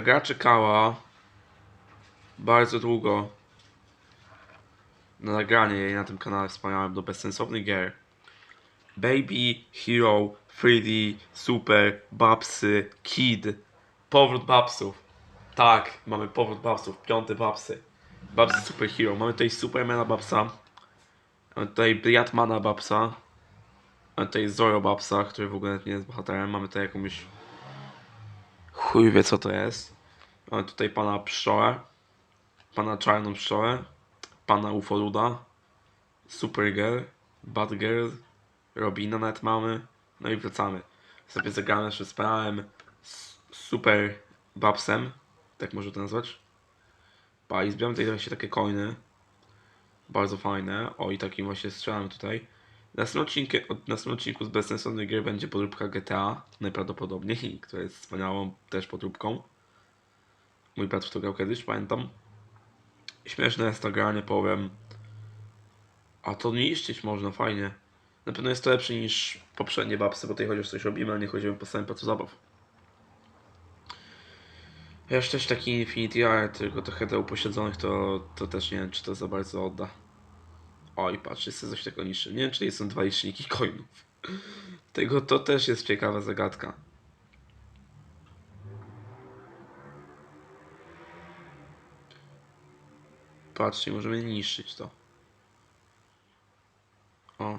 gra czekała bardzo długo na nagranie jej na tym kanale wspaniałym do bezsensownych gier. Baby, Hero, 3D, Super, Babsy, Kid. Powrót Babsów. Tak, mamy powrót Babsów, piąty Babsy. Babsy Super Hero. Mamy tutaj Supermana Babsa. Mamy tutaj Briatmana Babsa. Mamy tutaj Zoro Babsa, który w ogóle nie jest bohaterem. Mamy tutaj jakąś... Chuj wie co to jest. Mamy tutaj pana Pszczołę. Pana Czarną Pszczołę. Pana Ufoluda. Supergirl. Batgirl. Robina nawet mamy. No i wracamy. Sobie zagramy jeszcze z Super Babsem. Tak może to nazwać. Pa, i tutaj właśnie takie coiny. Bardzo fajne. O, i takim właśnie strzelam tutaj. Następnym odcinku, od następnym odcinku z bezsensownej gry będzie podróbka GTA. Najprawdopodobniej, która jest wspaniałą też podróbką. Mój brat w to grał kiedyś, pamiętam. Śmieszne jest to granie, powiem. A to niszczyć można, fajnie. Na pewno jest to lepsze niż poprzednie babsy, bo tutaj chociaż coś robimy, ale nie chodzimy po samym placu zabaw. Jeszcze też taki Infinity Art, tylko trochę do uposiedzonych, to, to też nie wiem, czy to za bardzo odda. Oj, patrz, jest coś takiego niższe. Nie wiem, czy są dwa liczniki coinów. Tego to też jest ciekawa zagadka. Patrzcie, możemy niszczyć to. O.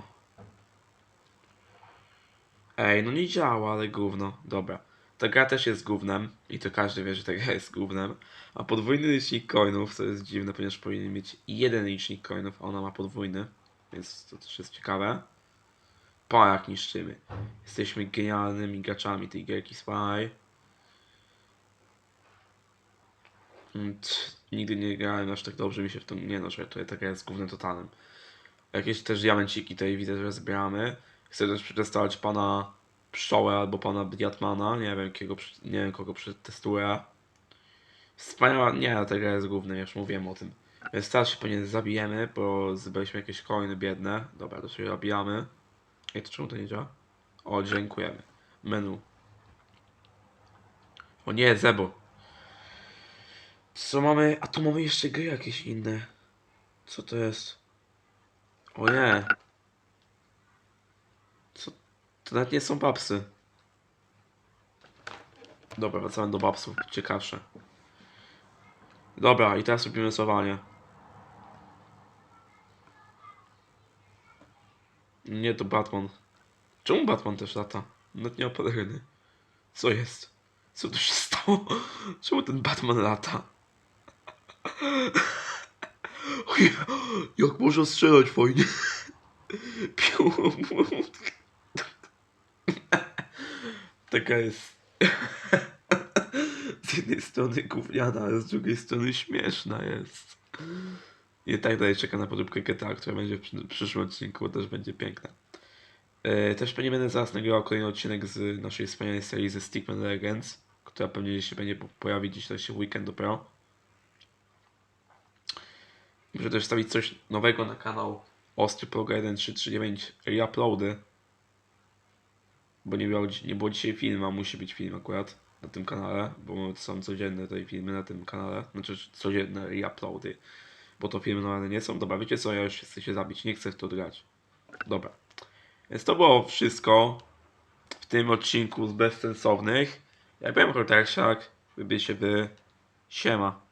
Ej, no nie działa, ale gówno. Dobra. Ta gra też jest gównem i to każdy wie, że ta gra jest gównem. A podwójny licznik coinów, to jest dziwne, ponieważ powinien mieć jeden licznik coinów, a ona ma podwójny. Więc to też jest ciekawe. Pa jak niszczymy. Jesteśmy genialnymi graczami tej gierki Spy. Nigdy nie grałem aż tak dobrze mi się w to nie no, że tutaj ta gra jest gównem totalnym. Jakieś też diamenciki tutaj widzę, że zbieramy. Chcę też przetestować pana Pszczołę albo pana Briatmana. Nie wiem, prze- nie wiem kogo przetestuję. Wspaniała, nie, ta gra jest główna, już mówiłem o tym. Więc teraz się pewnie zabijemy, bo zebraliśmy jakieś coiny biedne. Dobra, to się zabijamy. Ej, to czemu to nie działa? O, dziękujemy. Menu. O nie, Zebo. Co mamy? A tu mamy jeszcze gry jakieś inne. Co to jest? O nie. Co? To nawet nie są babsy. Dobra, wracamy do babsów. Ciekawsze. Dobra, i teraz robimy losowanie. Nie, to Batman. Czemu Batman też lata? Nawet nie opaleryny. Co jest? Co tu się stało? Czemu ten Batman lata? Jak można strzelać fajnie? Taka jest z jednej strony gówniana, ale z drugiej strony śmieszna jest. I tak dalej czeka na podróbkę GTA, która będzie w przy- przyszłym odcinku, też będzie piękna. E, też pewnie będę zaraz nagrywał kolejny odcinek z naszej wspaniałej serii ze Stickman Legends, która pewnie się będzie po- pojawić się w weekend dopiero. Muszę też wstawić coś nowego na kanał Ostry Proga 1339 Reuploady. Bo nie było, nie było dzisiaj filmu, a musi być film akurat na tym kanale, bo są codzienne tutaj filmy na tym kanale, znaczy codzienne reuploady, bo to filmy normalne nie są. Dobra, wiecie co, ja już chcę się zabić, nie chcę w to grać. Dobra, więc to było wszystko w tym odcinku z bezsensownych. Jak byłem Hortersiak, wybie się wy, siema.